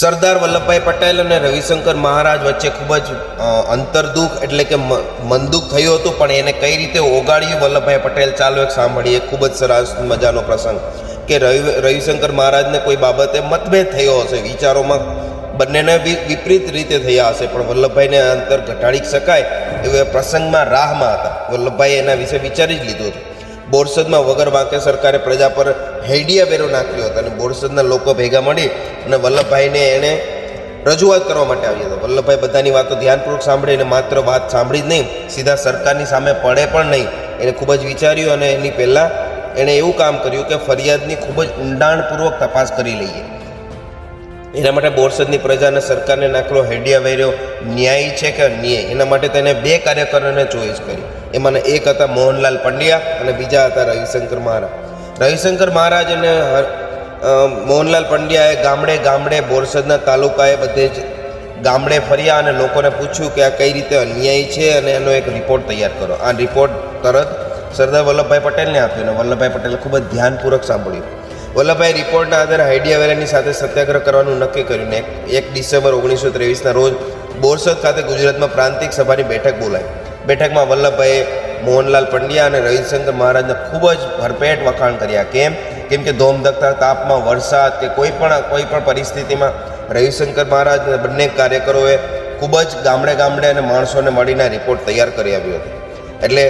સરદાર વલ્લભભાઈ પટેલ અને રવિશંકર મહારાજ વચ્ચે ખૂબ જ અંતરદુઃખ એટલે કે મનદુખ થયું હતું, પણ એને કઈ રીતે ઓગાળ્યું? વલ્લભભાઈ પટેલ ચાલો એક સાંભળીએ. ખૂબ જ સરસ મજાનો પ્રસંગ. કે રવિ, રવિશંકર મહારાજને કોઈ બાબતે મતભેદ થયો હશે? વિચારોમાં બંનેને વિપરીત રીતે થયા હશે, પણ વલ્લભભાઈને અંતર ઘટાડી શકાય એવું પ્રસંગમાં રાહમાં હતા. વલ્લભભાઈ એના વિશે વિચારી જ લીધું હતું. બોરસદમાં વગર વાંકે સરકારે પ્રજા પર હેડિયા વેરો નાખ્યો હતો અને બોરસદના લોકો ભેગા મળી અને વલ્લભભાઈને એણે રજૂઆત કરવા માટે આવ્યા હતા. વલ્લભભાઈ બધાની વાતો ધ્યાનપૂર્વક સાંભળી અને માત્ર વાત સાંભળી જ નહીં, સીધા સરકારની સામે પડે પણ નહીં. એને ખૂબ જ વિચાર્યું અને એની પહેલાં એણે એવું કામ કર્યું કે ફરિયાદની ખૂબ જ ઊંડાણપૂર્વક તપાસ કરી લઈએ. એના માટે બોરસદની પ્રજાને સરકારને નાખલો હેડિયા વેર્યો ન્યાયી છે કે અન્યાય? એના માટે તેને બે કાર્યકરોને ચોઈસ કરી. એમાંના એક હતા મોહનલાલ પંડ્યા અને બીજા હતા રવિશંકર મહારાજ. રવિશંકર મહારાજ અને મોહનલાલ પંડ્યાએ ગામડે ગામડે બોરસદના તાલુકાએ બધે જ ગામડે ફર્યા અને લોકોને પૂછ્યું કે આ કઈ રીતે અન્યાય છે અને એનો એક રિપોર્ટ તૈયાર કરો. આ રિપોર્ટ તરત સરદાર વલ્લભભાઈ પટેલને આપ્યો અને વલ્લભભાઈ પટેલે ખૂબ જ ધ્યાનપૂર્વક સાંભળ્યું. વલ્લભભાઈ રિપોર્ટના આધારે હાઈડિયા વેરાની સાથે સત્યાગ્રહ કરવાનું નક્કી કર્યું ને એક ડિસેમ્બર ઓગણીસો ત્રેવીસના રોજ બોરસદ ખાતે ગુજરાતમાં પ્રાંતિક સભાની બેઠક બોલાઈ. બેઠકમાં વલ્લભભાઈએ મોહનલાલ પંડ્યા અને રવિશંકર મહારાજને ખૂબ જ ભરપેટ વખાણ કર્યા. કેમ? કેમ કે ધોમધકતા તાપમાં વરસાદ કે કોઈ પણ કોઈ પણ પરિસ્થિતિમાં રવિશંકર મહારાજ બંને કાર્યકરોએ ખૂબ જ ગામડે ગામડે અને માણસોને મળીને રિપોર્ટ તૈયાર કરી આવ્યો હતો. એટલે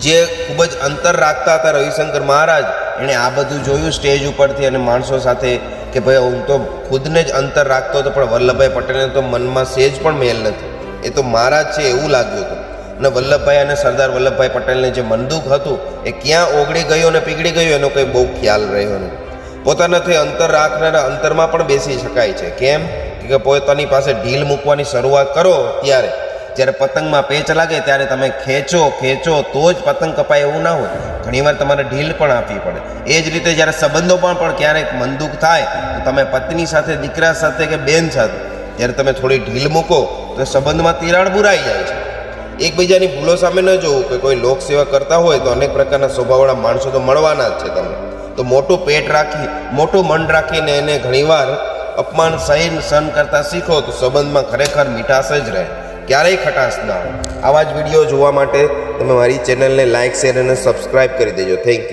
જે ખૂબ જ અંતર રાખતા હતા રવિશંકર મહારાજ, એણે આ બધું જોયું સ્ટેજ ઉપરથી અને માણસો સાથે કે ભાઈ હું તો ખુદને જ અંતર રાખતો હતો, પણ વલ્લભભાઈ પટેલને તો મનમાં સેજ પણ મેલ નથી. એ તો મારા જ છે એવું લાગ્યું હતું. અને વલ્લભભાઈ અને સરદાર વલ્લભભાઈ પટેલને જે મનદુખ હતું, એ ક્યાં ઓગળી ગયું અને પીગળી ગયું એનો કંઈ બહુ ખ્યાલ રહ્યો નહીં. પોતાનાથી અંતર રાખનારા અંતરમાં પણ બેસી શકાય છે. કેમ? કે પોતાની પાસે ઢીલ મૂકવાની શરૂઆત કરો ત્યારે. જ્યારે પતંગમાં પેચ લાગે ત્યારે તમે ખેંચો ખેંચો તો જ પતંગ કપાય એવું ના હોય. ઘણીવાર તમારે ઢીલ પણ આપવી પડે. એ જ રીતે જ્યારે સંબંધોમાં પણ ક્યારેક મનદુખ થાય, તો તમે પત્ની સાથે, દીકરા સાથે કે બેન સાથે જ્યારે તમે થોડી ઢીલ મૂકો, તો સંબંધમાં તિરાડ બુરાઈ જાય છે. એકબીજાની ભૂલો સામે ન જોવું કે કોઈ લોક સેવા કરતા હોય તો અનેક પ્રકારના સ્વભાવવાળા માણસો તો મળવાના જ છે તમને. તો મોટું પેટ રાખી, મોટું મન રાખીને એને ઘણીવાર અપમાન, સહીન, સહન કરતા શીખો તો સંબંધમાં ખરેખર મીઠાશ જ રહે. ક્યારેય ખટાશ ના આવે. જ વીડિયો જોવા માટે તમે મારી ચેનલને લાઇક શેર અને સબસ્ક્રાઇબ કરી દેજો. Thank you